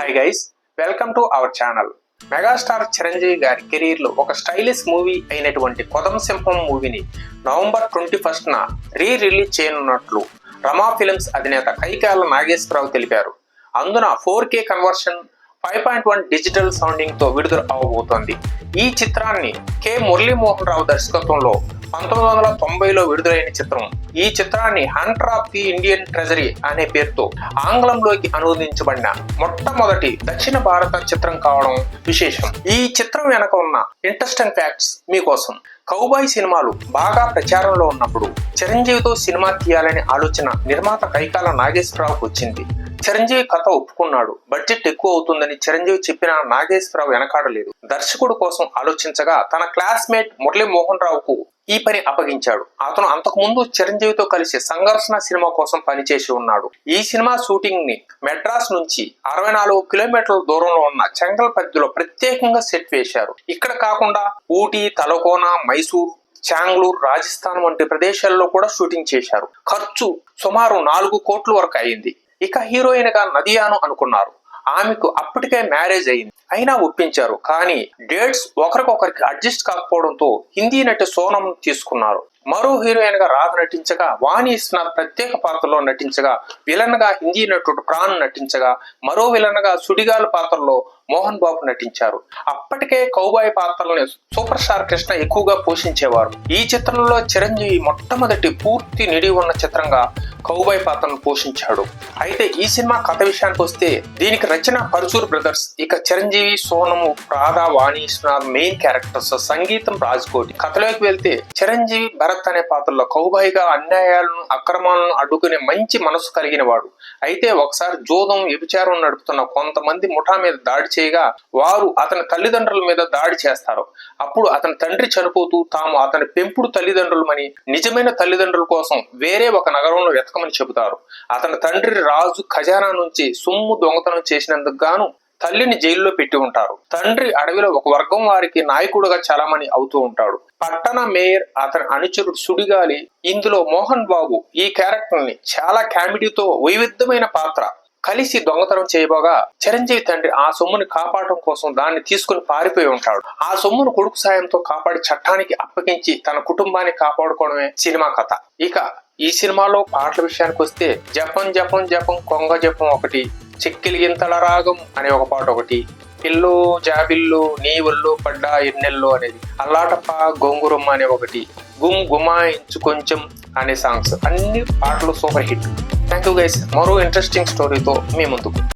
Hi guys welcome to our channel megastar Chiranjeevi గారి కెరీర్లో ఒక స్టైలిష్ మూవీ అయినటువంటి కొదం సింహం మూవీని నవంబర్ ట్వంటీ ఫస్ట్ న రీ రిలీజ్ చేయనున్నట్లు రమా ఫిల్మ్స్ అధినేత కైకాల నాగేశ్వరరావు తెలిపారు. అందున four K conversion five point one digital సౌండింగ్తో విడుదల అవబోతోంది. ఈ చిత్రాన్ని కె మురళీమోహన్ రావు దర్శకత్వంలో పంతొమ్మిది వందల తొంభైలో విడుదలైన చిత్రం. ఈ చిత్రాన్ని hunter of the Indian treasury అనే పేరుతో ఆంగ్లంలోకి అనువదించబడిన మొట్టమొదటి దక్షిణ భారత చిత్రం కావడం విశేషం. ఈ చిత్రం వెనక ఉన్న ఇంట్రెస్టింగ్ ఫ్యాక్ట్స్ మీకోసం కౌబాయ్ సినిమాలు బాగా ప్రచారంలో ఉన్నప్పుడు చిరంజీవితో సినిమా తీయాలనే ఆలోచన నిర్మాత కైకాల నాగేశ్వరరావుకు వచ్చింది. చిరంజీవి కథ ఒప్పుకున్నాడు. బడ్జెట్ ఎక్కువ అవుతుందని చిరంజీవి చెప్పిన నాగేశ్వరరావు వెనకాడలేదు. దర్శకుడు కోసం ఆలోచించగా తన క్లాస్మేట్ మురళీ మోహన్ రావుకు ఈ పని అప్పగించాడు. అతను అంతకుముందు చిరంజీవితో కలిసి సంఘర్షణ సినిమా కోసం పనిచేసి ఉన్నాడు. ఈ సినిమా షూటింగ్ని మెడ్రాస్ నుంచి అరవై నాలుగు కిలోమీటర్ల దూరంలో ఉన్న చెంగల్పద్దులో ప్రత్యేకంగా సెట్ వేశారు. ఇక్కడ కాకుండా ఊటీ తలకోన మైసూర్ చాంగ్లూర్ రాజస్థాన్ వంటి ప్రదేశాల్లో కూడా షూటింగ్ చేశారు. ఖర్చు సుమారు నాలుగు కోట్ల వరకు అయింది. ఇక హీరోయిన్గా నదియాను అనుకున్నారు. ఆమెకు అప్పటికే మ్యారేజ్ అయింది. అయినా ఒప్పించారు. కానీ డేట్స్ ఒకరికొకరికి అడ్జస్ట్ కాకపోవడంతో హిందీ నటి సోనం తీసుకున్నారు. మరో హీరోయిన్గా రాధ నటించగా వాణి ఇస్నాథ్ ప్రత్యేక పాత్రలో నటించగా విలన్గా హిందీ నటుడు ప్రాణ్ నటించగా మరో విలన్గా సుడిగాలు పాత్రలో మోహన్ బాబు నటించారు. అప్పటికే కౌబాయ్ పాత్రలను సూపర్ స్టార్ కృష్ణ ఎక్కువగా పోషించేవారు. ఈ చిత్రంలో చిరంజీవి మొట్టమొదటి పూర్తి నిడి ఉన్న చిత్రంగా కౌబాయ్ పాత్రను పోషించాడు. అయితే ఈ సినిమా కథ విషయానికి వస్తే దీనికి రచన పరుచూర్ బ్రదర్స్. ఇక చిరంజీవి సోనము రాధా వాణి మెయిన్ క్యారెక్టర్స్ సంగీతం రాజ్కోటి. కథలోకి వెళ్తే చిరంజీవి భరత్ అనే పాత్రలో కౌబాయిగా అన్యాయాలను అక్రమాలను అడ్డుకునే మంచి మనసు కలిగిన వాడు. అయితే ఒకసారి జోదం వ్యభిచారం నడుపుతున్న కొంతమంది ముఠా మీద దాడి చేయగా వారు అతని తల్లిదండ్రుల మీద దాడి చేస్తారు. అప్పుడు అతని తండ్రి చనిపోతూ తాము అతని పెంపుడు తల్లిదండ్రులమని నిజమైన తల్లిదండ్రుల కోసం వేరే ఒక నగరంలో వెతకమని చెబుతారు. అతని తండ్రి రాజు ఖజానా నుంచి సొమ్ము దొంగతనం చేసినందుకు గాను తల్లిని జైల్లో పెట్టి ఉంటారు. తండ్రి అడవిలో ఒక వర్గం వారికి నాయకుడుగా చలామణి అవుతూ ఉంటాడు పట్టణ మేయర్ అతని అనుచరుడు సుడిగాలి ఇందులో మోహన్ బాబు ఈ క్యారెక్టర్ని చాలా కామెడీతో వైవిధ్యమైన పాత్ర. కలిసి దొంగతనం చేయబోగా చిరంజీవి తండ్రి ఆ సొమ్ముని కాపాడటం కోసం దాన్ని తీసుకుని పారిపోయి ఉంటాడు. ఆ సొమ్మును కొడుకు సాయంతో కాపాడి చట్టానికి అప్పగించి తన కుటుంబాన్ని కాపాడుకోవడమే సినిమా కథ. ఇక ఈ సినిమాలో పాటల విషయానికి వస్తే జపం జపం జపం కొంగ జపం ఒకటి చెక్కిలిగింతల రాగం అనే ఒక పాట ఒకటి పిల్లు జాబిల్లు నీ ఒళ్ళు పడ్డా ఎన్నెల్లో అనేది. అల్లాటప్ప గొంగురమ్మ అనే ఒకటి. గుమ్ గుమాయించు కొంచెం అనే సాంగ్స్. అన్ని పాటలు super hit. Thank you guys మరో ఇంట్రెస్టింగ్ స్టోరీతో మీ ముందుకు.